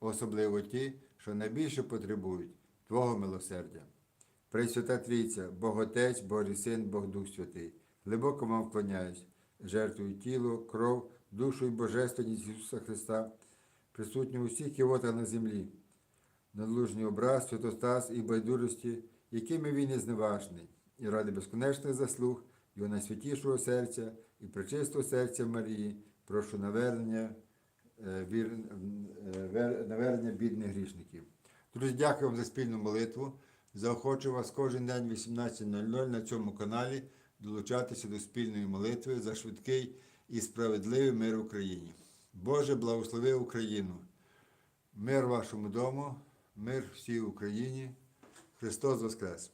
особливо ті, що найбільше потребують Твого милосердя. Пресвята Трійця, Бог Отець, Божий Син, Бог Дух Святий, глибоко вам вклоняюсь, жертвую тіло, кров, душу і божественність Ісуса Христа, присутню у всіх кивотах на землі, надлужний образ, святостас і байдужості, якими він є зневажний, і ради безконечних заслуг його найсвятішого серця і пречистого серця Марії, прошу навернення, навернення бідних грішників. Друзі, дякую вам за спільну молитву. Заохочу вас кожен день 18.00 на цьому каналі долучатися до спільної молитви за швидкий і справедливий мир в Україні. Боже, благослови Україну! Мир вашому дому, мир всій Україні. Христос Воскрес!